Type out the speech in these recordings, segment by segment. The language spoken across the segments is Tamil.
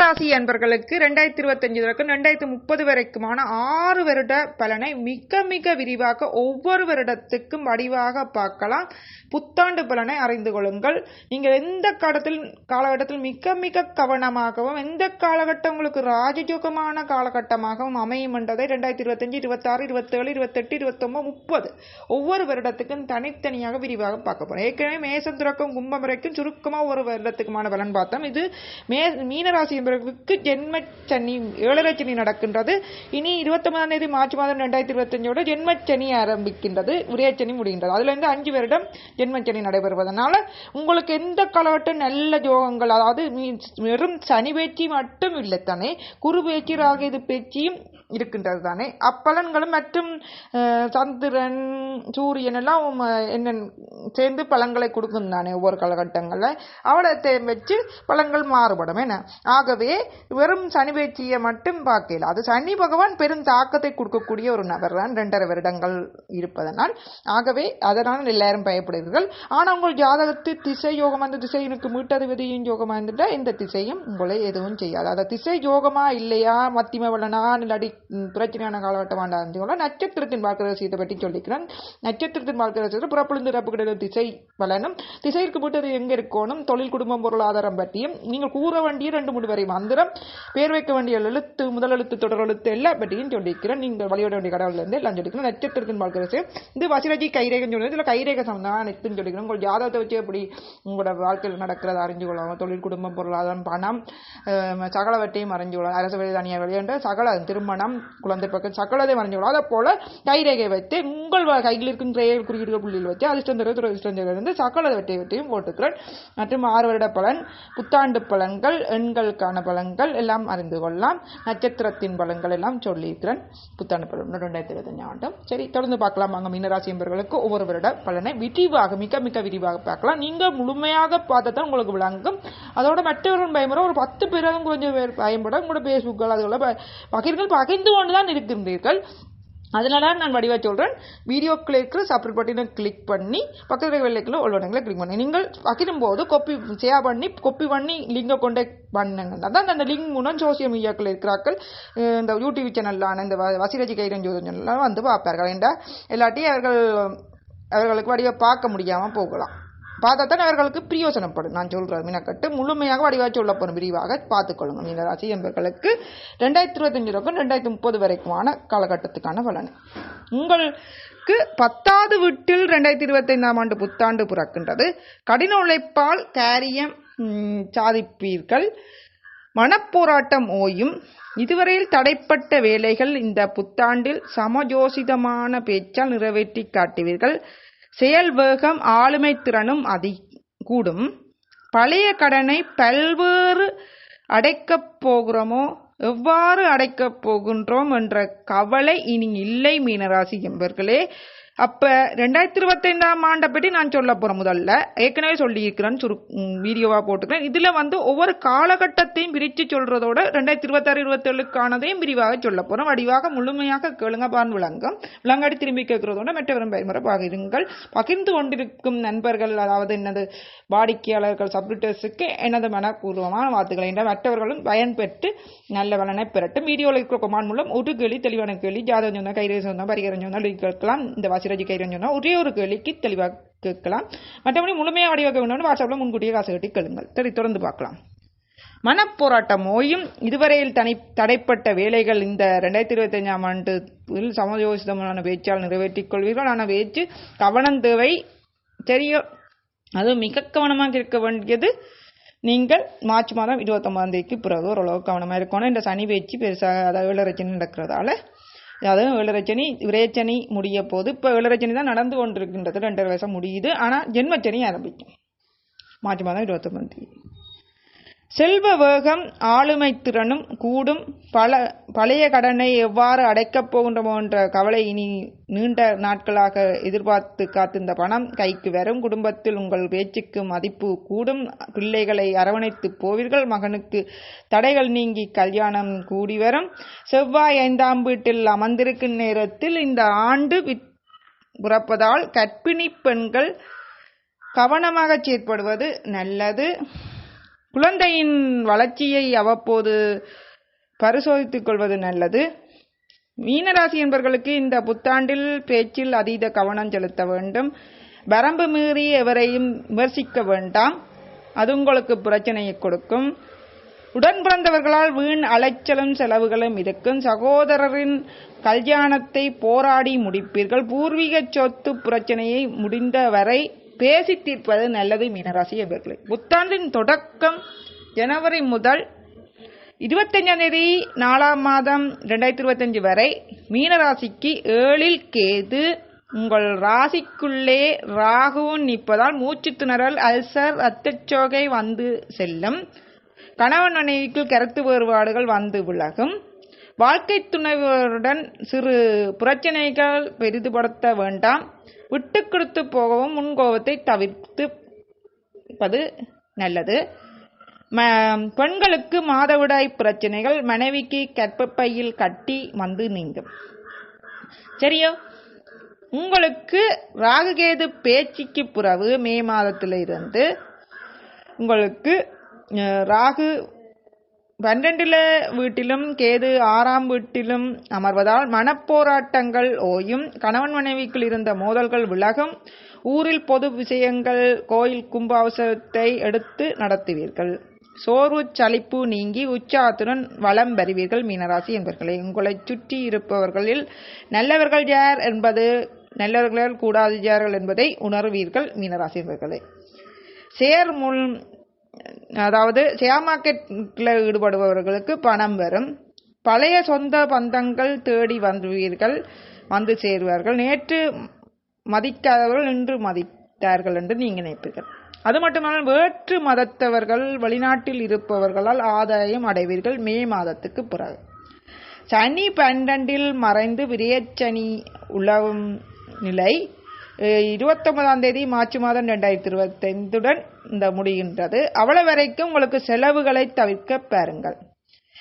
ராசி அன்பர்களுக்கு ரெண்டாயிரத்தி இருபத்தஞ்சு வரைக்கும் ரெண்டாயிரத்தி முப்பது வரைக்குமான ஆறு வருட பலனை மிக மிக விரிவாக ஒவ்வொரு வருடத்துக்கும் வடிவாக பார்க்கலாம். புத்தாண்டு பலனை அறிந்து கொள்ளுங்கள். நீங்கள் எந்த காலத்தில் காலகட்டத்தில் மிக மிக கவனமாகவும் எந்த காலகட்டம் உங்களுக்கு ராஜயோகமான காலகட்டமாகவும் அமையும் என்றதை ரெண்டாயிரத்தி இருபத்தஞ்சு இருபத்தாறு இருபத்தேழு இருபத்தெட்டு இருபத்தொம்பது முப்பது ஒவ்வொரு வருடத்துக்கும் தனித்தனியாக விரிவாக பார்க்க போகிறோம் ஏற்கனவே மேசம் துறக்கம் கும்பம் வரைக்கும் சுருக்கமாக ஒரு வருடத்துக்குமான பலன் பார்த்தோம். இது மே மீனராசி என்பவர்களுக்கு ஜென்ம சனி ஏழரை சனி நடக்கின்றது. இனி இருபத்தொன்பதாம் தேதி மார்ச் மாதம் ரெண்டாயிரத்தி இருபத்தஞ்சோட ஜென்மச்சனி ஆரம்பிக்கின்றது. உரையச்சனி முடிகின்றது. அதுலேருந்து அஞ்சு வருடம் ஜென்மச்சனி நடைபெறுவதனால உங்களுக்கு எந்த காலகட்டம் நல்ல ஜோகங்கள் அதாவது வெறும் சனி பேச்சு மட்டும் இல்லை தானே குரு பேச்சு ராகு இது பேச்சியும் இருக்கின்றது தானே அப்பலன்களும் மற்றும் சந்திரன் சூரியன் எல்லாம் அஹ், என்ன சேர்ந்து பழங்களை கொடுக்கும் தானே ஒவ்வொரு காலகட்டங்களில்? அவலத்தை வச்சு பழங்கள் மாறுபடும் என்ன? ஆகவே வெறும் சனி பேச்சியை மட்டும் பார்க்கல அது சனி பகவான் பெரும் தாக்கத்தை கொடுக்கக்கூடிய ஒரு நபர் தான் ரெண்டரை வருடங்கள் இருப்பதனால். ஆகவே அதனால் எல்லாரும் பயப்படுவீர்கள். ஆனால் உங்கள் ஜாதகத்து திசை யோகம் அந்த திசையினுக்கு மீட்டதிபதியும் யோகமாக இருந்துட்டால் இந்த திசையும் உங்களை எதுவும் செய்யாது. அதை திசை யோகமா இல்லையா? மத்திமவளனா வளனா பிரச்சனையான காலகட்டமாண்டா இருந்துங்களா நட்சத்திரத்தின் பார்க்கிற பற்றி சொல்லிக்கிறேன் நட்சத்திரத்தின் பார்க்கிற விஷயத்தில் புறப்பொழுந்து இறப்பு கிடையாது திசை பலனும் திசைக்கு போட்டு அது எங்கே இருக்கணும் தொழில் குடும்பம் பொருளாதாரம் பற்றியும் நீங்கள் கூற வேண்டிய ரெண்டு மூணு வரை மந்திரம் பேர் வைக்க வேண்டிய எழுத்து முதல் எழுத்து தொடர் எழுத்து எல்லா பற்றியும் சொல்லிக்கிறேன் நீங்கள் வழிபட வேண்டிய கடவுள்லேருந்து எல்லாம் சொல்லிக்கிறேன் நட்சத்திரத்தின் பார்க்கிற இது வசிரஜி கைரேகன்னு சொல்லுறது இல்லை கைரேக சம்பந்தமாக அனைத்துன்னு சொல்லிக்கிறேன் உங்கள் ஜாதகத்தை வச்சு எப்படி உங்களோட வாழ்க்கையில் நடக்கிறத அறிஞ்சு கொள்ளலாம் தொழில் குடும்பம் பொருளாதாரம் பணம் சகலவற்றையும் அறிஞ்சு கொள்ளலாம் அரசு வேலை தனியாக விளையாண்டு சகல திருமணம் குழந்தை பக்கம் சக்கலதை அறிஞ்சு அதை போல கைரேகை வைத்து உங்கள் கையில் இருக்கும் ரேகை குறியீடுகள் புள்ளியில் வச்சு அதிர்ஷ்டம் தர சக்கலதை இருந்து போட்டுக்கிறேன். மற்றும் ஆறு வருட பலன் புத்தாண்டு பலன்கள் எண்களுக்கான பலன்கள் எல்லாம் அறிந்து கொள்ளலாம். நட்சத்திரத்தின் பலன்கள் எல்லாம் சொல்லியிருக்கிறேன். புத்தாண்டு பலன் ரெண்டாயிரத்தி இருபத்தஞ்சு ஆண்டும். சரி தொடர்ந்து பார்க்கலாம். அங்கே மீனராசி என்பவர்களுக்கு ஒவ்வொரு வருட பலனை விரிவாக மிக மிக விரிவாக பார்க்கலாம். நீங்கள் முழுமையாக பார்த்தா தான் உங்களுக்கு விளங்கும். அதோட மற்றவர்கள் பயமுறை ஒரு பத்து பேரும் கொஞ்சம் பேர் பயன்பட உங்களோட பேஸ்புக்கில் அதுகளை ப- பகிர்கள் பகிர்ந்து கொண்டு தான் இருக்கின்றீர்கள். அதனால நான் வடிவாக சொல்கிறேன் வீடியோக்கில் இருக்கிற சப்ரேட் பட்டினை கிளிக் பண்ணி பக்கத்தில் வெள்ளைக்குள்ள உள்வடங்களை கிளிக் பண்ணி. நீங்கள் பகிரும்போது கொப்பி ஷேர் பண்ணி கொப்பி பண்ணி லிங்கை கொண்டே பண்ணுங்க அதான் அந்த லிங்க் மூலம் சோசியல் மீடியாக்கள் இருக்கிறார்கள். இந்த யூடியூப் சேனலான இந்த வ- வசிரஜி கைரன் சேனல்லாம் வந்து பார்ப்பார்கள். ஏண்டா? இல்லாட்டி அவர்கள் அவர்களுக்கு வடிவ பார்க்க முடியாமல் போகலாம். பார்த்தாத்தான் அவர்களுக்கு பிரயோசனப்படும். நான் சொல்கிறேன் மீனக்கட்டு. முழுமையாக வடிவாக சொல்லப்படும் விரிவாக பார்த்துக்கொள்ளுங்க மீனராசி என்பவர்களுக்கு ரெண்டாயிரத்தி இருபத்தஞ்சு வரைக்கும் ரெண்டாயிரத்தி முப்பது வரைக்குமான காலகட்டத்துக்கான பலன். உங்களுக்கு பத்தாவது வீட்டில் ரெண்டாயிரத்தி இருபத்தைந்தாம் ஆண்டு புத்தாண்டு பிறக்கின்றது. கடின உழைப்பால் காரியம் சாதிப்பீர்கள். மனப்போராட்டம் ஓயும். இதுவரையில் தடைப்பட்ட வேலைகள் இந்த புத்தாண்டில் சமஜோசிதமான பேச்சால் நிறைவேற்றி காட்டுவீர்கள். செயல் வேகம் ஆளுமை திறனும் அதி கூடும். பழைய கடனை பல்வேறு அடைக்கப் போகிறோமோ எவ்வாறு அடைக்கப் போகின்றோம் என்ற கவலை இனி இல்லை மீனராசி என்பர்களே. அப்ப ரெண்டாயிரத்தி இருபத்தைந்தாம் ஆண்டை பற்றி நான் சொல்ல போறேன் முதல்ல. ஏற்கனவே சொல்லியிருக்கிறேன்னு சுரு வீடியோவாக வீடியோவா போட்டுக்கிறேன். இதுல வந்து ஒவ்வொரு காலகட்டத்தையும் பிரித்து சொல்றதோட ரெண்டாயிரத்தி இருபத்தாறு இருபத்தேழுக்கானதையும் விரிவாக சொல்ல போறோம் வடிவாக முழுமையாக கேளுங்க பான் விளங்கும். விளங்காடி திரும்பி கேட்கறதோட மெட்டவரும் பயன்முறை பகிருங்கள் பகிர்ந்து கொண்டிருக்கும் நண்பர்கள் அதாவது என்னது வாடிக்கையாளர்கள் சப்ரிட்டர்ஸுக்கு எனது மனப்பூர்வமான வார்த்தைகளை என்ற மற்றவர்களும் பயன்பெற்று நல்ல பலனை பெறட்டும். வீடியோவில் இருக்கிற கொமான் மூலம் ஒரு கேள்வி தெளிவான கேள்வி ஜாதகம் சொன்னால் கைரேசம் சொன்னால் பரிகாரம் சொன்னால் கேட்கலாம். இந்த வாசி கைரன் சொன்னா ஒரே ஒரு கேள்விக்கு தெளிவாக கேட்கலாம். மற்றபடி முழுமையாக வடிவாக்க வேணும்னு வாட்ஸ்அப்பில் முன்கூட்டியே காசு கட்டி கேளுங்கள். சரி தொடர்ந்து பார்க்கலாம். மனப்போராட்டம் ஓயும். இதுவரையில் தனி தடைப்பட்ட வேலைகள் இந்த ரெண்டாயிரத்தி இருபத்தஞ்சாம் ஆண்டு சமயோசிதமான பேச்சால் நிறைவேற்றிக் கொள்வீர்கள். ஆனால் பேச்சு கவனம் தேவை தெரிய அது மிக கவனமாக இருக்க வேண்டியது நீங்கள் மார்ச் மாதம் இருபத்தொம்பதாம் தேதிக்கு பிறகு ஓரளவு கவனமாக இருக்கணும். இந்த சனி பேச்சு பெருசாக அதாவது நடக்கிறதால அதுவும் ஏழரச்சனி விரேச்சனி முடிய போது இப்போ ஏழரச்சனி தான் நடந்து கொண்டிருக்கின்றது. ரெண்டரை வருஷம் முடியுது. ஆனால் ஜென்மச்சனி ஆரம்பிக்கும். மார்ச் மாதம் இருபத்தொம்பது தேதி. செல்வ வேகம் ஆளுமை திறனும் கூடும். பல பழைய கடனை எவ்வாறு அடைக்கப் போகின்றோமோ என்ற கவலை இனி நீண்ட நாட்களாக எதிர்பார்த்து காத்திருந்த பணம் கைக்கு வரும். குடும்பத்தில் உங்கள் பேச்சுக்கு மதிப்பு கூடும். பிள்ளைகளை அரவணைத்து போவீர்கள். மகனுக்கு தடைகள் நீங்கி கல்யாணம் கூடி வரும். செவ்வாய் ஐந்தாம் வீட்டில் அமர்ந்திருக்கும் நேரத்தில் இந்த ஆண்டு வித்- பிறப்பதால் கர்ப்பிணி பெண்கள் கவனமாக செயற்படுவது நல்லது. குழந்தையின் வளர்ச்சியை அவ்வப்போது பரிசோதித்துக் கொள்வது நல்லது. மீனராசி என்பவர்களுக்கு இந்த புத்தாண்டில் பேச்சில் அதீத கவனம் செலுத்த வேண்டும். வரம்பு மீறி எவரையும் விமர்சிக்க வேண்டாம். அது உங்களுக்கு பிரச்சனையை கொடுக்கும். உடன் பிறந்தவர்களால் வீண் அலைச்சலும் செலவுகளும் இருக்கும். சகோதரரின் கல்யாணத்தை போராடி முடிப்பீர்கள். பூர்வீக சொத்து பிரச்சனையை முடிந்தவரை பேசி தீர்ப்பது நல்லது மீனராசி என்பர்களே புத்தாண்டின் தொடக்கம் ஜனவரி முதல் இருபத்தஞ்சாம் தேதி நாலாம் மாதம் ரெண்டாயிரத்தி இருபத்தஞ்சு வரை மீனராசிக்கு ஏழில் கேது. உங்கள் ராசிக்குள்ளே ராகுவும் நிற்பதால் மூச்சு திணறல் அல்சர் ரத்தச்சோகை வந்து செல்லும். கணவன் மனைவிக்கு கருத்து வேறுபாடுகள் வந்து விலகும். வாழ்க்கை துணைவருடன் சிறு பிரச்சனைகள் பெரிதுபடுத்த வேண்டாம். விட்டு கொடுத்து போகவும் முன்கோபத்தை தவிர்த்துப்பது நல்லது. ம பெண்களுக்கு மாதவிடாய் பிரச்சனைகள் மனைவிக்கு கற்பப்பையில் கட்டி வந்து நீங்கும். சரியோ? உங்களுக்கு ராகுகேது பேச்சுக்கு பிறகு மே மாதத்திலிருந்து உங்களுக்கு ராகு பன்னெண்டுல வீட்டிலும் கேது ஆறாம் வீட்டிலும் அமர்வதால் மனப்போராட்டங்கள் ஓயும். கணவன் மனைவிக்குள் இருந்த மோதல்கள் விலகும். ஊரில் பொது விஷயங்கள் கோயில் கும்பாவசத்தை எடுத்து நடத்துவீர்கள். சோர்வு சளிப்பு நீங்கி உற்சாகத்துடன் வளம் பெறுவீர்கள் மீனராசி என்பர்களே. உங்களை சுற்றி இருப்பவர்களில் நல்லவர்கள் யார் என்பது நல்லவர்கள் கூடாது யார்கள் என்பதை உணர்வீர்கள் மீனராசி என்பவர்களே சேர் முன் அதாவது ஷேர் மார்க்கெட்டில் ஈடுபடுபவர்களுக்கு பணம் வரும். பழைய சொந்த பந்தங்கள் தேடி வந்துவீர்கள் வந்து சேருவார்கள். நேற்று மதிக்காதவர்கள் இன்று மதித்தார்கள் என்று நீங்கள் நினைப்பீர்கள். அது மட்டுமல்ல வேற்று மதத்தவர்கள் வெளிநாட்டில் இருப்பவர்களால் ஆதாயம் அடைவீர்கள் மே மாதத்துக்கு பிறகு. சனி பன்னெண்டில் மறைந்து விரியச்சனி உலவும் நிலை. இருபத்தொன்பதாம் தேதி மார்ச் மாதம் ரெண்டாயிரத்தி இருபத்தைந்துடன் இந்த முடிகின்றது. அவ்வளவு வரைக்கும் உங்களுக்கு செலவுகளை தவிர்க்க பாருங்கள்.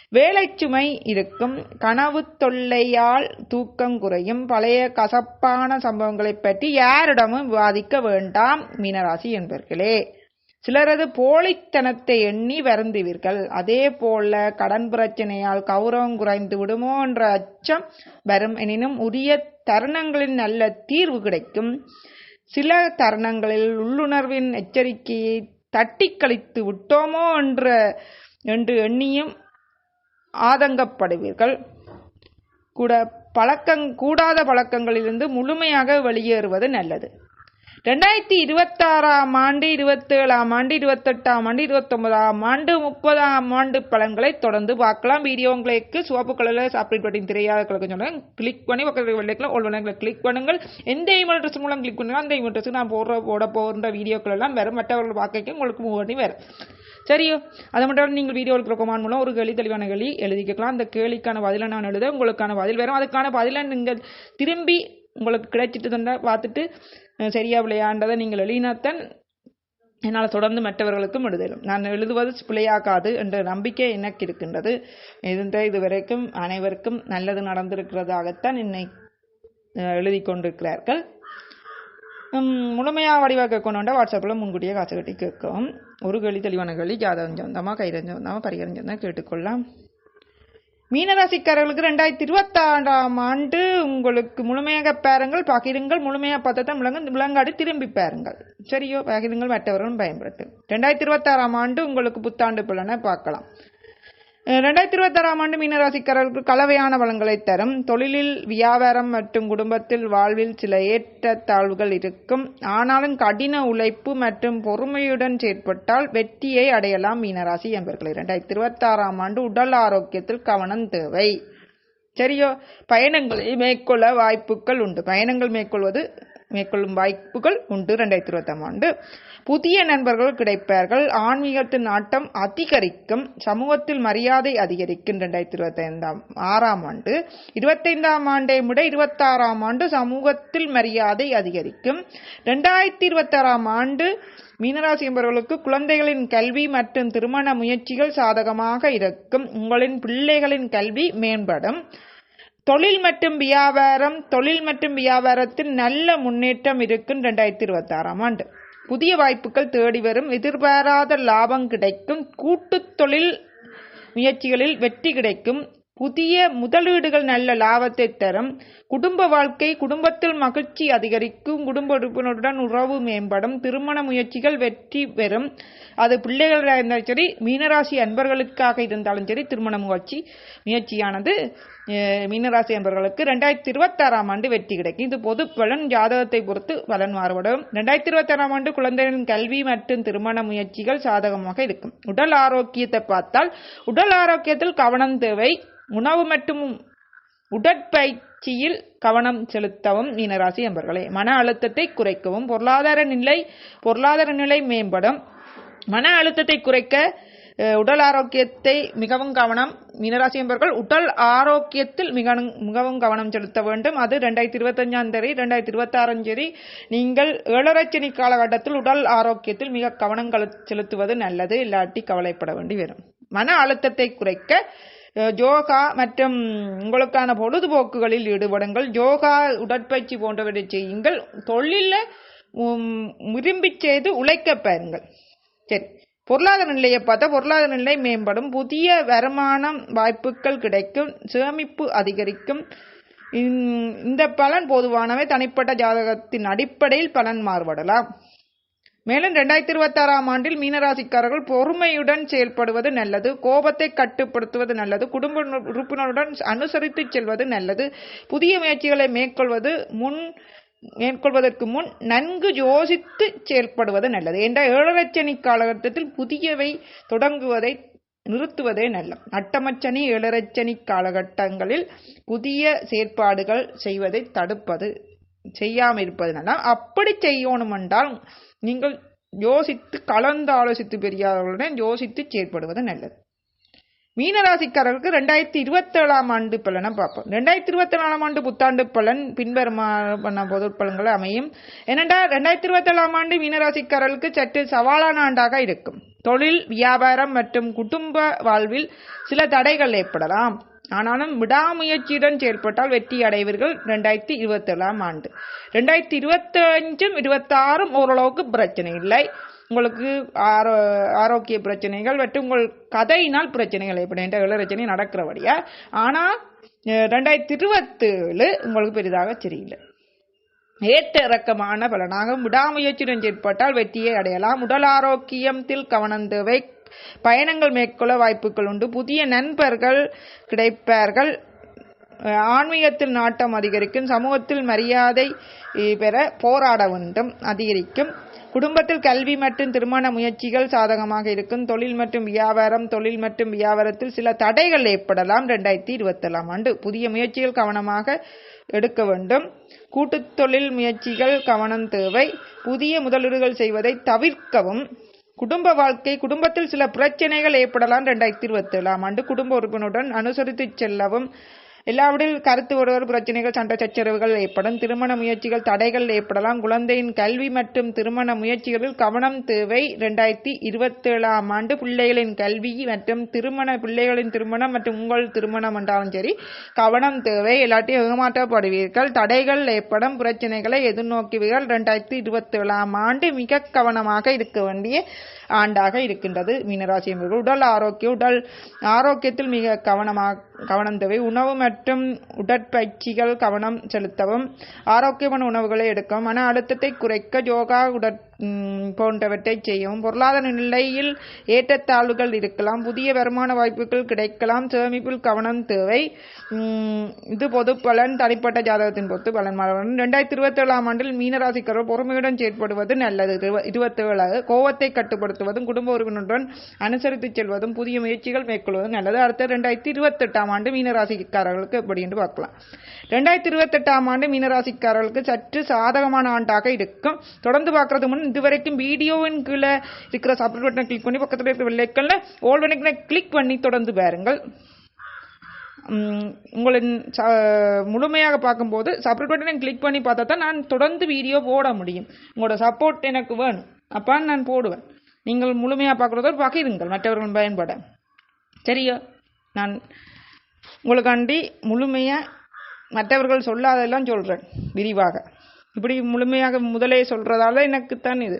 வேலை சுமை இருக்கும். கனவு தொல்லையால் தூக்கம் குறையும். பழைய கசப்பான சம்பவங்களை பற்றி யாரிடமும் விவாதிக்க வேண்டாம் மீனராசி என்பர்களே. சிலரது போலித்தனத்தை எண்ணி வருந்துவீர்கள். அதே போல கடன் பிரச்சனையால் கௌரவம் குறைந்து விடுமோ என்ற அச்சம் வரும் எனினும் உரிய தருணங்களில் நல்ல தீர்வு கிடைக்கும். சில தருணங்களில் உள்ளுணர்வின் எச்சரிக்கையை தட்டி கழித்து விட்டோமோ என்ற என்று எண்ணியும் ஆதங்கப்படுவீர்கள். கூட பழக்கங் கூடாத பழக்கங்களிலிருந்து முழுமையாக வெளியேறுவது நல்லது. ரெண்டாயிரத்தி இருபத்தாறாம் ஆண்டு இருபத்தேழாம் ஆண்டு இருபத்தெட்டாம் ஆண்டு இருபத்தொன்பதாம் ஆண்டு முப்பதாம் ஆண்டு பலன்களை தொடர்ந்து பார்க்கலாம். வீடியோ உங்களுக்கு சிவப்பு கலரில் சாப்பிட் பட்டின் தெரியாத கலக்கு சொன்னாங்க கிளிக் பண்ணி பக்கத்தில் வெள்ளைக்கலாம் ஒரு வெள்ளைக்கில் கிளிக் பண்ணுங்கள். எந்த இமெயில் அட்ரஸ் மூலம் கிளிக் பண்ணுங்கள் அந்த இமெயில் அட்ரஸ் நான் போடுற போட போகிற வீடியோக்கள் எல்லாம் வரும். மற்றவர்கள் பார்க்க உங்களுக்கு மூவ் பண்ணி வரும். சரியோ? அது மட்டும் இல்லாம நீங்கள் வீடியோ கமாண்ட் மூலம் ஒரு கேள்வி தெளிவான கேள்வி எழுதிக்கலாம் அந்த கேள்விக்கான பதிலை நான் எழுத உங்களுக்கான பதில் வரும். அதுக்கான பதிலை நீங்கள் திரும்பி உங்களுக்கு கிடைச்சிட்டு தந்தா பார்த்துட்டு சரியா விளையாண்டதை நீங்கள் எழுதினாத்தான் என்னால் தொடர்ந்து மற்றவர்களுக்கும் எழுதலும் நான் எழுதுவது பிழையாகாது என்ற நம்பிக்கை எனக்கு இருக்கின்றது. இருந்த இதுவரைக்கும் அனைவருக்கும் நல்லது நடந்திருக்கிறதாகத்தான் என்னை எழுதி கொண்டிருக்கிறார்கள். முழுமையாக வடிவாக கொண்டு வாட்ஸ்அப்பில் முன்கூட்டியே காசு கட்டி கேட்கும் ஒரு கேள்வி தெளிவான கேள்வி ஜாதகம் சொந்தமாக கைரஞ்சம் சொந்தமாக பரிகாரம் சொந்தமாக கேட்டுக்கொள்ளலாம். மீனராசிக்காரர்களுக்கு ரெண்டாயிரத்தி இருபத்தாறாம் ஆண்டு உங்களுக்கு முழுமையாக பேருங்கள் பகிருங்கள் முழுமையாக பார்த்தா விளங்க விளங்காடி திரும்பி பாருங்கள். சரியோ பகிருங்கள் மற்றவர்களும் பயன்படுத்து. ரெண்டாயிரத்தி இருபத்தாறாம் ஆண்டு உங்களுக்கு புத்தாண்டு பலனை பார்க்கலாம். ரெண்டாயிரத்தி இருபத்தாறாம் ஆண்டு மீனராசிக்காரர்களுக்கு கலவையான வளங்களை தரும். தொழிலில் வியாபாரம் மற்றும் குடும்பத்தில் வாழ்வில் சில ஏற்றத்தாழ்வுகள் இருக்கும். ஆனாலும் கடின உழைப்பு மற்றும் பொறுமையுடன் செயற்பட்டால் வெற்றியை அடையலாம் மீனராசி என்பர்களை. ரெண்டாயிரத்தி இருபத்தாறாம் ஆண்டு உடல் ஆரோக்கியத்தில் கவனம் தேவை. சரியோ? பயணங்களை மேற்கொள்ள வாய்ப்புகள் உண்டு. பயணங்கள் மேற்கொள்வது மேற்கொள்ளும் வாய்ப்புகள் உண்டு. ரெண்டாயிரத்தி இருபத்தாம் ஆண்டு புதிய நண்பர்கள் கிடைப்பார்கள். ஆன்மீகத்தின் நாட்டம் அதிகரிக்கும். சமூகத்தில் மரியாதை அதிகரிக்கும். ரெண்டாயிரத்தி இருபத்தி ஐந்தாம் ஆறாம் ஆண்டு. இருபத்தைந்தாம் ஆண்டை விட இருபத்தாறாம் ஆண்டு சமூகத்தில் மரியாதை அதிகரிக்கும். ரெண்டாயிரத்தி இருபத்தாறாம் ஆண்டு மீனராசி என்பவர்களுக்கு குழந்தைகளின் கல்வி மற்றும் திருமண முயற்சிகள் சாதகமாக இருக்கும். உங்களின் பிள்ளைகளின் கல்வி மேம்படும். தொழில் மற்றும் வியாபாரம் தொழில் மற்றும் வியாபாரத்தில் நல்ல முன்னேற்றம் இருக்கும். ரெண்டாயிரத்தி இருபத்தாறாம் ஆண்டு. புதிய வாய்ப்புகள் தேடி வரும். எதிர்பாராத லாபம் கிடைக்கும். கூட்டுத் தொழில் முயற்சிகளில் வெற்றி கிடைக்கும். புதிய முதலீடுகள் நல்ல லாபத்தை தரும். குடும்ப வாழ்க்கை குடும்பத்தில் மகிழ்ச்சி அதிகரிக்கும். குடும்ப உறுப்பினருடன் உறவு மேம்படும். திருமண முயற்சிகள் வெற்றி பெறும். அது பிள்ளைகளாக இருந்தாலும் சரி மீனராசி அன்பர்களுக்காக இருந்தாலும் சரி திருமண முயற்சி முயற்சியானது மீனராசி அன்பர்களுக்கு ரெண்டாயிரத்தி இருபத்தாறாம் ஆண்டு வெற்றி கிடைக்கும். இது பொது பலன் ஜாதகத்தை பொறுத்து பலன் மாறுபடும். ரெண்டாயிரத்தி இருபத்தாறாம் ஆண்டு குழந்தைகளின் கல்வி மற்றும் திருமண முயற்சிகள் சாதகமாக இருக்கும். உடல் ஆரோக்கியத்தை பார்த்தால் உடல் ஆரோக்கியத்தில் கவனம் தேவை. உணவு மற்றும் உடற்பயிற்சியில் கவனம் செலுத்தவும் மீனராசி என்பவர்களே மன அழுத்தத்தை குறைக்கவும் பொருளாதார நிலை பொருளாதார நிலை மேம்படும். மன அழுத்தத்தை குறைக்க உடல் ஆரோக்கியத்தை மிகவும் கவனம் மீனராசி என்பவர்கள் உடல் ஆரோக்கியத்தில் மிக மிகவும் கவனம் செலுத்த வேண்டும். அது ரெண்டாயிரத்தி இருபத்தஞ்சாம் தேதி ரெண்டாயிரத்தி இருபத்தாறாம் தேதி நீங்கள் ஏழரைச்சனி காலகட்டத்தில் உடல் ஆரோக்கியத்தில் மிக கவனம் செலுத்துவது நல்லது இல்லாட்டி கவலைப்பட வேண்டி வரும் மன அழுத்தத்தை குறைக்க யோகா மற்றும் உங்களுக்கான பொழுதுபோக்குகளில் ஈடுபடுங்கள். யோகா உடற்பயிற்சி போன்றவற்றை செய்யுங்கள். தொழிலில் விரும்பி செய்து உழைக்க பாருங்கள். சரி. பொருளாதார நிலையை பார்த்தா பொருளாதார நிலை மேம்படும். புதிய வருமானம் வாய்ப்புகள் கிடைக்கும். சேமிப்பு அதிகரிக்கும். இந்த- இந்த பலன் பொதுவானவை. தனிப்பட்ட ஜாதகத்தின் அடிப்படையில் பலன் மாறுபடலாம். மேலும் ரெண்டாயிரத்தி இருபத்தாறாம் ஆண்டில் மீனராசிக்காரர்கள் பொறுமையுடன் செயல்படுவது நல்லது கோபத்தை கட்டுப்படுத்துவது நல்லது குடும்ப உறுப்பினருடன் அனுசரித்து செல்வது நல்லது புதிய முயற்சிகளை மேற்கொள்வது முன் மேற்கொள்வதற்கு முன் நன்கு யோசித்து செயல்படுவது நல்லது. என்ற ஏழரச்சனி காலகட்டத்தில் புதியவை தொடங்குவதை நிறுத்துவதே நல்லது அட்டமச்சனி ஏழரச்சனி காலகட்டங்களில் புதிய செயற்பாடுகள் செய்வதை தடுப்பது செய்யாமல் இருப்பது நல்லா அப்படி செய்யணும் என்றால் நீங்கள் யோசித்து கலந்து ஆலோசித்து பெரியார்களுடன் யோசித்து செயற்படுவது நல்லது. மீனராசிக்காரர்களுக்கு ரெண்டாயிரத்தி இருபத்தேழாம் ஆண்டு பலனை பார்ப்போம். ரெண்டாயிரத்தி இருபத்தேழாம் ஆண்டு புத்தாண்டு பலன் பின்வருமான பொது பலன்களை அமையும். ஏனென்றா ரெண்டாயிரத்தி இருபத்தேழாம் ஆண்டு மீனராசிக்காரர்களுக்கு சற்று சவாலான ஆண்டாக இருக்கும். தொழில் வியாபாரம் மற்றும் குடும்ப வாழ்வில் சில தடைகள் ஏற்படலாம். ஆனாலும் விடாமுயற்சியுடன் செயல்பட்டால் வெற்றி அடைவீர்கள் ரெண்டாயிரத்தி இருபத்தேழாம் ஆண்டு. ரெண்டாயிரத்தி இருபத்தஞ்சும் இருபத்தாறும் ஓரளவுக்கு பிரச்சனை இல்லை. உங்களுக்கு ஆரோ ஆரோக்கிய பிரச்சனைகள் மற்றும் உங்கள் கதையினால் பிரச்சனைகள் ஏற்படும் என்ற இளரச்சனை நடக்கிறபடியா. ஆனால் ரெண்டாயிரத்தி இருபத்தேழு உங்களுக்கு பெரிதாக சரியில்லை. ஏற்ற இறக்கமான பலனாக விடாமுயற்சியுடன் செயற்பட்டால் வெற்றியை அடையலாம். உடல் ஆரோக்கியத்தில் கவனம் தேவை. பயணங்கள் மேற்கொள்ள வாய்ப்புகள் உண்டு. புதிய நண்பர்கள் கிடைப்பார்கள். ஆன்மீகத்தில் நாட்டம் அதிகரிக்கும். சமூகத்தில் மரியாதை பெற போராட வேண்டும். அதிகரிக்கும். குடும்பத்தில் கல்வி மற்றும் திருமண முயற்சிகள் சாதகமாக இருக்கும். தொழில் மற்றும் வியாபாரம் தொழில் மற்றும் வியாபாரத்தில் சில தடைகள் ஏற்படலாம். ரெண்டாயிரத்தி இருபத்தேழாம் ஆண்டு புதிய முயற்சிகள் கவனமாக எடுக்க வேண்டும். கூட்டுத் தொழில் முயற்சிகள் கவனம் தேவை. புதிய முதலீடுகள் செய்வதை தவிர்க்கவும். குடும்ப வாழ்க்கை குடும்பத்தில் சில பிரச்சனைகள் ஏற்படலாம். ரெண்டாயிரத்தி இருபத்தேழாம் ஆண்டு குடும்ப உறுப்பினருடன் அனுசரித்து செல்லவும் எல்லாவிடில் கருத்து ஒருவர் பிரச்சனைகள் சண்டை சச்சரவுகள் ஏற்படும். திருமண முயற்சிகள் தடைகள் ஏற்படலாம். குழந்தையின் கல்வி மற்றும் திருமண முயற்சிகளில் கவனம் தேவை. ரெண்டாயிரத்தி இருபத்தேழாம் ஆண்டு பிள்ளைகளின் கல்வி மற்றும் திருமண பிள்ளைகளின் திருமணம் மற்றும் உங்கள் திருமணம் என்றாலும் சரி கவனம் தேவை. எல்லாத்தையும் ஏமாற்றப்படுவீர்கள். தடைகள் ஏற்படும். பிரச்சனைகளை எதிர்நோக்குவீர்கள். ரெண்டாயிரத்தி இருபத்தேழாம் ஆண்டு மிக கவனமாக இருக்க வேண்டிய ஆண்டாக இருக்கின்றது மீனராசி என்பவர்கள் உடல் ஆரோக்கியம் உடல் ஆரோக்கியத்தில் மிக கவனமாக கவனம் தேவை. உணவு மற்றும் உடற்பயிற்சிகள் கவனம் செலுத்தவும் ஆரோக்கியமான உணவுகளை எடுக்கவும் மன அழுத்தத்தை குறைக்க யோகா உடற் போன்றவற்றை செய்யவும். பொருளாதார நிலையில் ஏற்றத்தாழ்வுகள் இருக்கலாம். புதிய வருமான வாய்ப்புகள் கிடைக்கலாம். சேமிப்பில் கவனம் தேவை. இது பொது பலன். தனிப்பட்ட ஜாதகத்தின் பொறுத்து பலன் மாறுபடும். ரெண்டாயிரத்தி இருபத்தேழாம் ஆண்டில் மீனராசிக்காரர் பொறுமையுடன் செயற்படுவது நல்லது. இருவ- இருபத்தேழு கோவத்தை கட்டுப்படுத்துவதும் குடும்ப உறுப்பினருடன் அனுசரித்து செல்வதும் புதிய முயற்சிகள் மேற்கொள்வதும் நல்லது. அடுத்த ரெண்டாயிரத்தி இருபத்தெட்டாம் ஆண்டு மீனராசிக்காரர்களுக்கு எப்படி என்று பார்க்கலாம். ரெண்டாயிரத்தி இருபத்தெட்டாம் ஆண்டு மீனராசிக்காரர்களுக்கு சற்று சாதகமான ஆண்டாக இருக்கும். தொடர்ந்து பார்க்கறது முன் இதுவரைக்கும் வீடியோவின் கீழே இருக்கிற சப்ஸ்கிரைப் பட்டனை கிளிக் பண்ணி பக்கத்தில் இருக்கிற வெள்ளைக்கல்ல ஓல் பட்டனை கிளிக் பண்ணி தொடர்ந்து பாருங்கள். உங்களின் ச- முழுமையாக பார்க்கும்போது சப்ஸ்கிரைப் பட்டனை கிளிக் பண்ணி பார்த்தா தான் நான் தொடர்ந்து வீடியோ போட முடியும். உங்களோட சப்போர்ட் எனக்கு வேணும். அப்போ நான் போடுவேன். நீங்கள் முழுமையாக பார்க்குறதோ பகிருங்கள் மற்றவர்கள் பயன்பட. சரியா? நான் உங்களுக்காண்டி முழுமையாக மற்றவர்கள் சொல்லாதெல்லாம் சொல்கிறேன் விரிவாக. இப்படி முழுமையாக முதலே சொல்கிறதால எனக்குத்தான் இது.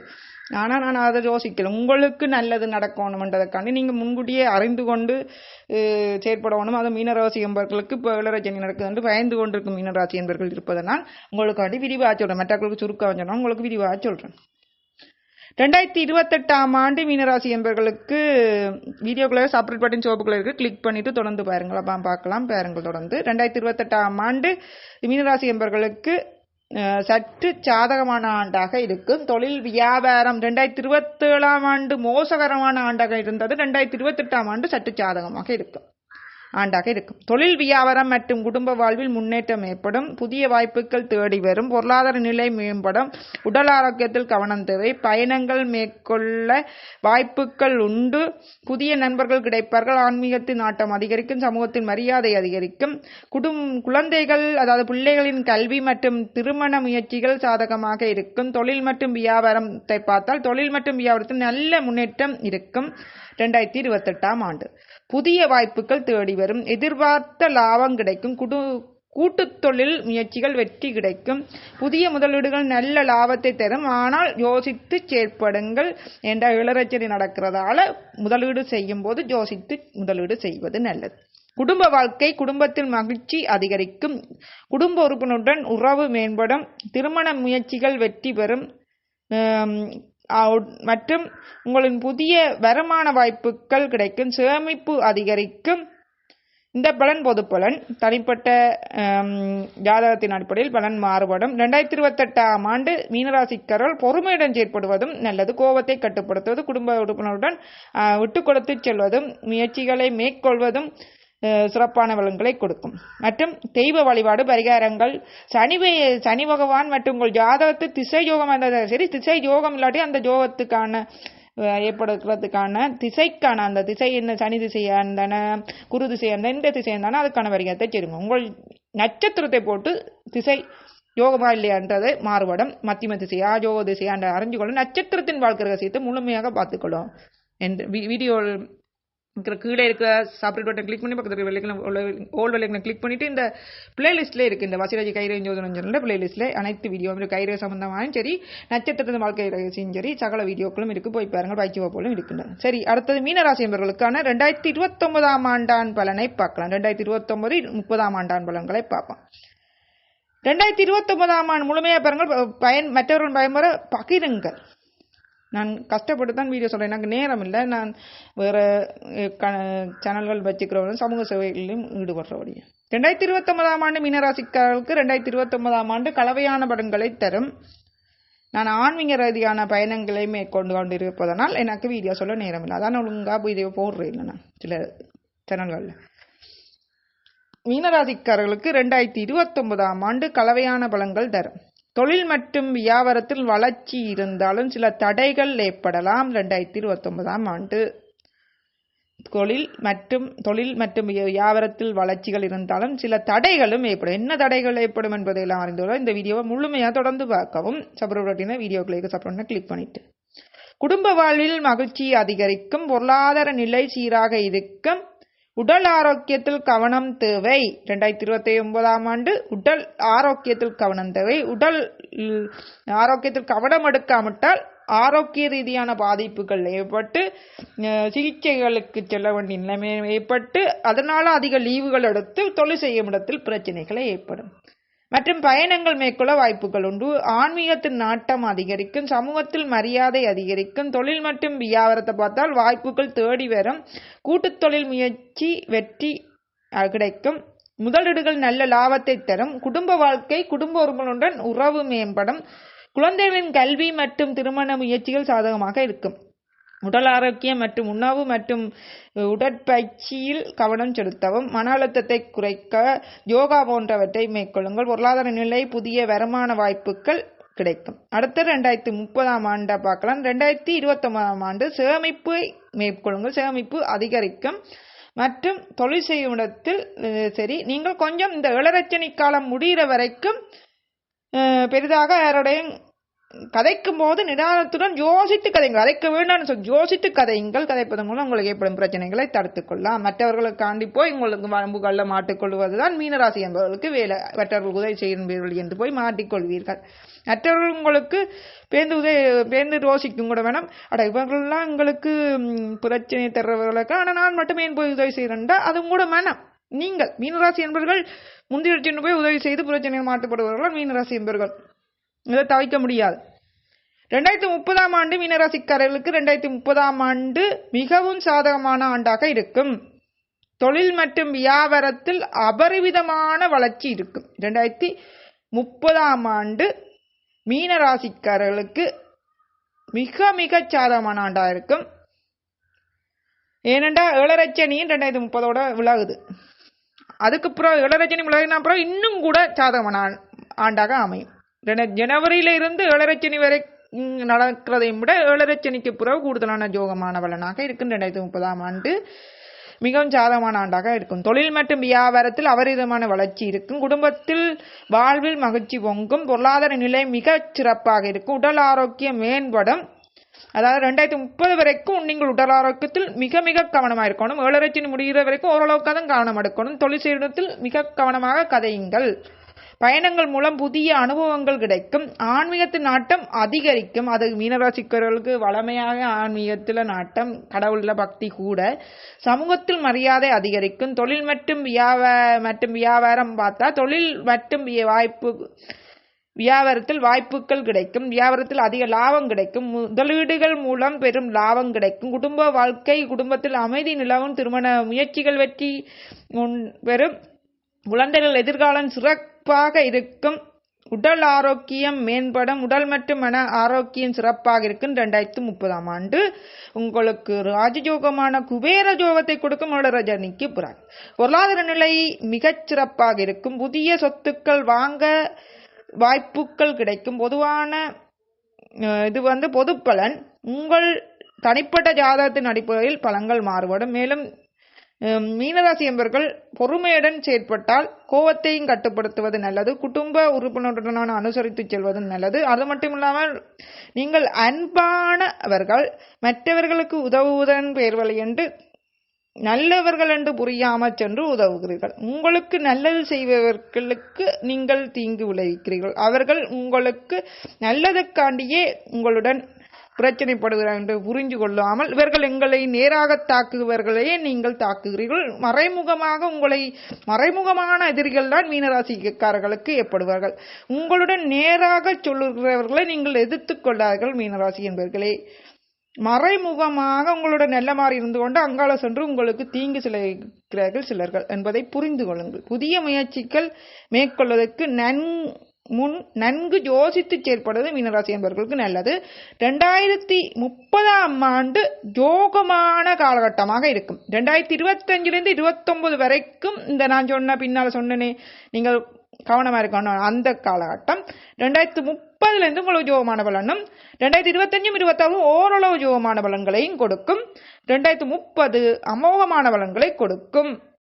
ஆனால் நான் அதை யோசிக்கல. உங்களுக்கு நல்லது நடக்கணுமன்றதுக்காண்டி நீங்கள் முன்கூட்டியே அறிந்து கொண்டு செயற்படணும். அது மீனராசி என்பர்களுக்கு இப்போ இளரஜனி நடக்குது பயந்து கொண்டிருக்கும் மீனராசி என்பர்கள் இருப்பதனால் உங்களுக்காண்டி விரிவாக சொல்கிறேன் மற்றவர்களுக்கு சுருக்கம் சொன்னால் உங்களுக்கு விரிவாக சொல்கிறேன் ரெண்டாயிரத்தி இருபத்தெட்டாம் ஆண்டு மீனராசி என்பர்களுக்கு வீடியோக்குள்ளே சப்ரேட் பட்டன் சோப்புக்குள்ள இருக்கு. கிளிக் பண்ணிட்டு தொடர்ந்து பாருங்கள். அப்போ பார்க்கலாம். பாருங்கள் தொடர்ந்து. ரெண்டாயிரத்தி இருபத்தெட்டாம் ஆண்டு மீனராசி என்பர்களுக்கு சற்று சாதகமான ஆண்டாக இருக்கும். தொழில் வியாபாரம் ரெண்டாயிரத்தி இருபத்தேழாம் ஆண்டு மோசகரமான ஆண்டாக இருந்தது. ரெண்டாயிரத்தி இருபத்தெட்டாம் ஆண்டு சற்று சாதகமாக இருக்கும். ஆண்டாக இருக்கும். தொழில் வியாபாரம் மற்றும் குடும்ப வாழ்வில் முன்னேற்றம் ஏற்படும். புதிய வாய்ப்புகள் தேடி வரும். பொருளாதார நிலை மேம்படும். உடல் ஆரோக்கியத்தில் கவனம் தேவை. பயணங்கள் மேற்கொள்ள வாய்ப்புகள் உண்டு. புதிய நண்பர்கள் கிடைப்பார்கள். ஆன்மீகத்தின் நாட்டம் அதிகரிக்கும். சமூகத்தின் மரியாதை அதிகரிக்கும். குடும் குழந்தைகள் அதாவது பிள்ளைகளின் கல்வி மற்றும் திருமண முயற்சிகள் சாதகமாக இருக்கும். தொழில் மற்றும் வியாபாரத்தை பார்த்தால் தொழில் மற்றும் வியாபாரத்தில் நல்ல முன்னேற்றம் இருக்கும். ரெண்டாயிரத்தி இருபத்தெட்டாம் ஆண்டு. புதிய வாய்ப்புகள் தேடி வரும். எதிர்பார்த்த லாபம் கிடைக்கும். குடு கூட்டுத்தொழில் முயற்சிகள் வெற்றி கிடைக்கும். புதிய முதலீடுகள் நல்ல லாபத்தை தரும். ஆனால் யோசித்து செயற்படுங்கள் என்ற இளரச்சனை நடக்கிறதால முதலீடு செய்யும் போது யோசித்து முதலீடு செய்வது நல்லது. குடும்ப வாழ்க்கை குடும்பத்தில் மகிழ்ச்சி அதிகரிக்கும். குடும்ப உறுப்பினருடன் உறவு மேம்படும். திருமண முயற்சிகள் வெற்றி பெறும். மற்றும் உங்களின் புதிய வருமான வாய்ப்புகள் கிடைக்கும் சேமிப்பு அதிகரிக்கும். இந்த பலன் பொது பலன் தனிப்பட்ட ஜாதகத்தின் அடிப்படையில் பலன் மாறுபடும். ரெண்டாயிரத்தி இருபத்தெட்டாம் ஆண்டு மீனராசிக்காரர்கள் பொறுமையுடன் செயற்படுவதும் நல்லது. கோபத்தை கட்டுப்படுத்துவது குடும்ப உறுப்பினருடன் விட்டு கொடுத்து செல்வதும் முயற்சிகளை மேற்கொள்வதும் சிறப்பான பலன்களை கொடுக்கும். மற்றும் தெய்வ வழிபாடு பரிகாரங்கள் சனி சனி பகவான் மற்றும் உங்கள் ஜாதகத்து திசை யோகம் இருந்தாலும் சரி திசை யோகம் இல்லாட்டி அந்த யோகத்துக்கான ஏற்படுத்துறதுக்கான திசைக்கான அந்த திசை என்ன சனி திசையாக இருந்தானே குரு திசையாக இருந்தா இந்த திசை இருந்தாலும் அதுக்கான வரிகத்தை செய்யுங்க உங்கள் நட்சத்திரத்தை போட்டு திசை யோகமா இல்லையான்றது மாறுபடும். மத்தியம திசையா யோக திசையா அறிஞ்சு கொள்ளும் நட்சத்திரத்தின் வாழ்க்கை ரகசியத்தை முழுமையாக பார்த்துக்கொள்ளும். என்று வீடியோ இருக்கிற கீழே இருக்கிற சாப்பிட்டு பட்டன் கிளிக் பண்ணி பக்கத்தில் வெள்ளைக்கிழமை ஓல்டு வெள்ளைக்கிழமை கிளிக் பண்ணிட்டு இந்த பிளேலிஸ்ட்டில் இருக்கு. இந்த வசிராஜி கைரே ஜோதனம் சொல்ல பிளேலிஸ்ட்ல அனைத்து வீடியோவும் கைரே சம்பந்தமாகவும் சரி நட்சத்திரத்தின் வாழ்க்கை ரகசியம் சரி சகல வீடியோக்களும் இருக்கு. போய் பாருங்க பயிற்சி வகுப்புகளும் இருக்கின்றன சரி அடுத்தது மீனராசி என்பவர்களுக்கான ரெண்டாயிரத்தி இருபத்தொன்பதாம் ஆண்டான் பலனை பார்க்கலாம். ரெண்டாயிரத்தி இருபத்தொன்பது முப்பதாம் ஆண்டான் பலன்களை பார்ப்போம். ரெண்டாயிரத்தி இருபத்தொன்பதாம் ஆண்டு முழுமையாக பாருங்கள் பயன் மற்றவர்கள் பயன்பெற பகிருங்கள். நான் கஷ்டப்பட்டு தான் வீடியோ சொல்கிறேன் எனக்கு நேரம் இல்லை நான் வேறு க சேனல்கள் வச்சுக்கிறவங்க சமூக சேவைகளிலும் ஈடுபடுறவடியும் ரெண்டாயிரத்தி இருபத்தொன்பதாம் ஆண்டு மீனராசிக்காரர்களுக்கு ரெண்டாயிரத்தி இருபத்தொன்பதாம் ஆண்டு கலவையான படங்களை தரும். நான் ஆன்மீக ரீதியான பயணங்களை மேற்கொண்டு கொண்டிருப்பதனால் எனக்கு வீடியோ சொல்ல நேரம் இல்லை அதான் ஒழுங்காக வீடியோ போடுறேன் இல்லை நான் சில சேனல்களில் மீனராசிக்காரர்களுக்கு ரெண்டாயிரத்தி இருபத்தொன்பதாம் ஆண்டு கலவையான பலன்கள் தரும். தொழில் மற்றும் வியாபாரத்தில் வளர்ச்சி இருந்தாலும் சில தடைகள் ஏற்படலாம். ரெண்டாயிரத்தி இருபத்தொன்பதாம் ஆண்டு. தொழில் மற்றும் தொழில் மற்றும் வியாபாரத்தில் வளர்ச்சிகள் இருந்தாலும் சில தடைகளும் ஏற்படும். என்ன தடைகள் ஏற்படும் என்பதையெல்லாம் அறிந்துள்ள இந்த வீடியோவை முழுமையாக தொடர்ந்து பார்க்கவும். சபரோட்டின வீடியோக்களை சப்ரூட்டின கிளிக் பண்ணிட்டு. குடும்ப வாழ்வில் மகிழ்ச்சி அதிகரிக்கும். பொருளாதார நிலை சீராக இருக்கும் உடல் ஆரோக்கியத்தில் கவனம் தேவை. ரெண்டாயிரத்தி இருபத்தி ஒன்பதாம் ஆண்டு உடல் ஆரோக்கியத்தில் கவனம் தேவை. உடல் ஆரோக்கியத்தில் கவனம் எடுக்காவிட்டால் ஆரோக்கிய ரீதியான பாதிப்புகள் ஏற்பட்டு சிகிச்சைகளுக்கு செல்ல வேண்டிய நிலைமை ஏற்பட்டு அதனால் அதிக லீவுகள் எடுத்து தொழில் செய்யும் இடத்தில் பிரச்சனைகளை ஏற்படும். மற்றும் பயணங்கள் மேற்கொள்ள வாய்ப்புகள் உண்டு. ஆன்மீகத்தின் நாட்டம் அதிகரிக்கும் சமூகத்தில் மரியாதை அதிகரிக்கும் தொழில் மற்றும் வியாபாரத்தை பார்த்தால் வாய்ப்புகள் தேடி வரும். கூட்டுத் தொழில் முயற்சி வெற்றி கிடைக்கும். முதலீடுகள் நல்ல லாபத்தை தரும். குடும்ப வாழ்க்கை குடும்ப உறுப்பினருடன் உறவு மேம்படும். குழந்தைகளின் கல்வி மற்றும் திருமண முயற்சிகள் சாதகமாக இருக்கும். உடல் ஆரோக்கியம் மற்றும் உணவு மற்றும் உடற்பயிற்சியில் கவனம் செலுத்தவும் மன அழுத்தத்தை குறைக்க யோகா போன்றவற்றை மேற்கொள்ளுங்கள். பொருளாதார நிலை புதிய வருமான வாய்ப்புகள் கிடைக்கும். அடுத்து ரெண்டாயிரத்தி முப்பதாம் ஆண்டை பார்க்கலாம். ரெண்டாயிரத்தி இருபத்தொன்பதாம் ஆண்டு சேமிப்பை மேற்கொள்ளுங்கள். சேமிப்பு அதிகரிக்கும். மற்றும் தொழில் செய்யும் இடத்தில் சரி நீங்கள் கொஞ்சம் இந்த இளரச்சனை காலம் முடிகிற வரைக்கும் பெரிதாக யாரோடையும் கதைக்கும் போது நிதானத்துடன் யோசித்து கதைங்கள். கதைக்க வேண்டாம்னு சொல்லி யோசித்து கதையுங்கள். கதைப்பதன் மூலம் உங்களுக்கு ஏற்படும் பிரச்சனைகளை தடுத்துக்கொள்ளலாம். மற்றவர்களுக்காண்டி போய் உங்களுக்கு வரம்புகளில் மாட்டிக்கொள்வதுதான் மீனராசி என்பவர்களுக்கு வேலை. மற்றவர்கள் உதவி செய்கிறீர்கள் என்று போய் மாட்டிக்கொள்வீர்கள் மற்றவர்கள் உங்களுக்கு பேருந்து உதவி பேருந்து யோசிக்கும் கூட வேணும். அட இவர்கள்லாம் எங்களுக்கு பிரச்சனை தர்றவர்களுக்கு. ஆனால் நான் மட்டுமே ஏன் போய் உதவி செய்கிறேன்டா அதுவும் கூட வேணாம். நீங்கள் மீனராசி என்பவர்கள் முந்திரிச்சின்னு போய் உதவி செய்து பிரச்சனையில் மாட்டுப்படுபவர்கள் மீனராசி என்பவர்கள். இதை தவிர்க்க முடியாது. ரெண்டாயிரத்தி முப்பதாம் ஆண்டு மீனராசிக்காரர்களுக்கு ரெண்டாயிரத்தி முப்பதாம் ஆண்டு மிகவும் சாதகமான ஆண்டாக இருக்கும். தொழில் மற்றும் வியாபாரத்தில் அபரிவிதமான வளர்ச்சி இருக்கும். ரெண்டாயிரத்தி முப்பதாம் ஆண்டு மீனராசிக்காரர்களுக்கு மிக மிக சாதகமான ஆண்டாக இருக்கும். ஏனென்றால் ஏழரச்சனியும் ரெண்டாயிரத்தி முப்பதோட விலகுது. அதுக்கப்புறம் ஏழரச்சனி விலகினா அப்புறம் இன்னும் கூட சாதகமான ஆண்டாக அமையும். ஜனவரியில இருந்து ஏழரச்சனி வரை நடக்கிறதையும் விட ஏழரச்சனிக்கு பிறகு கூடுதலான ஜோகமான பலனாக இருக்கும் ரெண்டாயிரத்தி முப்பதாம் ஆண்டு மிகவும் சாதகமான ஆண்டாக இருக்கும். தொழில் மற்றும் வியாபாரத்தில் அபரிதமான வளர்ச்சி இருக்கும். குடும்பத்தில் வாழ்வில் மகிழ்ச்சி பொங்கும். பொருளாதார நிலை மிக சிறப்பாக இருக்கும். உடல் ஆரோக்கியம் மேம்படும். அதாவது ரெண்டாயிரத்தி முப்பது வரைக்கும் நீங்கள் உடல் ஆரோக்கியத்தில் மிக மிக கவனமாக இருக்கணும். ஏழரைச்சினி முடிகிற வரைக்கும் ஓரளவுக்கு தான் கவனம் எடுக்கணும் தொழில் செய்வதில் மிக கவனமாக கதையுங்கள். பயணங்கள் மூலம் புதிய அனுபவங்கள் கிடைக்கும். ஆன்மீகத்தின் நாட்டம் அதிகரிக்கும். அது மீனராசிக்காரர்களுக்கு வளமையாக ஆன்மீகத்தில் நாட்டம் கடவுளில் பக்தி கூட. சமூகத்தில் மரியாதை அதிகரிக்கும். தொழில் மற்றும் வியாபார மற்றும் வியாபாரம் பார்த்தா தொழில் மற்றும் வாய்ப்பு வியாபாரத்தில் வாய்ப்புகள் கிடைக்கும். வியாபாரத்தில் அதிக லாபம் கிடைக்கும். முதலீடுகள் மூலம் பெரும் லாபம் கிடைக்கும். குடும்ப வாழ்க்கை குடும்பத்தில் அமைதி நிலவும். திருமண முயற்சிகள் வெற்றி பெறும். குழந்தைகள் எதிர்காலம் சிறப்பாக இருக்கும். உடல் ஆரோக்கியம் மேம்படும். உடல் மற்றும் மன ஆரோக்கியம் சிறப்பாக இருக்கும். ரெண்டாயிரத்தி முப்பதாம் ஆண்டு உங்களுக்கு ராஜயோகமான குபேர யோகத்தை கொடுக்கும் ரஜனிக்கு பிறகு பொருளாதார நிலை மிகச் சிறப்பாக இருக்கும். புதிய சொத்துக்கள் வாங்க வாய்ப்புகள் கிடைக்கும். பொதுவான இது வந்து பொது பலன் உங்கள் தனிப்பட்ட ஜாதகத்தின் அடிப்படையில் பலங்கள் மாறுபடும். மேலும் மீனராசி என்பவர்கள் பொறுமையுடன் செயற்பட்டால் கோவத்தையும் கட்டுப்படுத்துவது நல்லது. குடும்ப உறுப்பினருடனான அனுசரித்து செல்வது நல்லது. அது மட்டும் இல்லாமல் நீங்கள் அன்பானவர்கள் மற்றவர்களுக்கு உதவுவதன் பேர்வழி என்று நல்லவர்கள் என்று புரியாமல் சென்று உதவுகிறீர்கள். உங்களுக்கு நல்லது செய்பவர்களுக்கு நீங்கள் தீங்கு விளைவிக்கிறீர்கள். அவர்கள் உங்களுக்கு நல்லதுக்காண்டியே உங்களுடன் பிரச்சனைப்படுகிறார்கள் என்று புரிஞ்சு கொள்ளாமல் இவர்கள் எங்களை நேராக தாக்குபவர்களையே நீங்கள் தாக்குகிறீர்கள். மறைமுகமாக உங்களை மறைமுகமான எதிரிகள் தான் மீனராசிக்காரர்களுக்கு ஏற்படுவார்கள். உங்களுடன் நேராக சொல்லுகிறவர்களை நீங்கள் எதிர்த்து கொள்ளார்கள் மீனராசி என்பவர்களே மறைமுகமாக உங்களோட நல்ல மாதிரி இருந்து கொண்டு அங்கால சென்று உங்களுக்கு தீங்கு சிலைக்கிறார்கள் சிலர்கள் என்பதை புரிந்து கொள்ளுங்கள். புதிய முயற்சிகள் மேற்கொள்வதற்கு நன் முன் நன்கு யோசித்து செயல்படுவது மீனராசி என்பவர்களுக்கு நல்லது. ரெண்டாயிரத்தி முப்பதாம் ஆண்டு யோகமான காலகட்டமாக இருக்கும். ரெண்டாயிரத்தி இருபத்தஞ்சிலிருந்து இருபத்தொன்பது வரைக்கும் இந்த நான் சொன்ன பின்னால் சொன்னனே நீங்கள் கவனமாக இருக்கணும். அந்த காலகட்டம். ரெண்டாயிரத்தி முப்பதுலேருந்து உங்களுக்கு ஜோகமான பலனும் ரெண்டாயிரத்தி இருபத்தஞ்சும் இருபத்தாறும் ஓரளவு ஜோகமான பலன்களையும் கொடுக்கும். ரெண்டாயிரத்தி முப்பது அமோகமான பலன்களை கொடுக்கும்.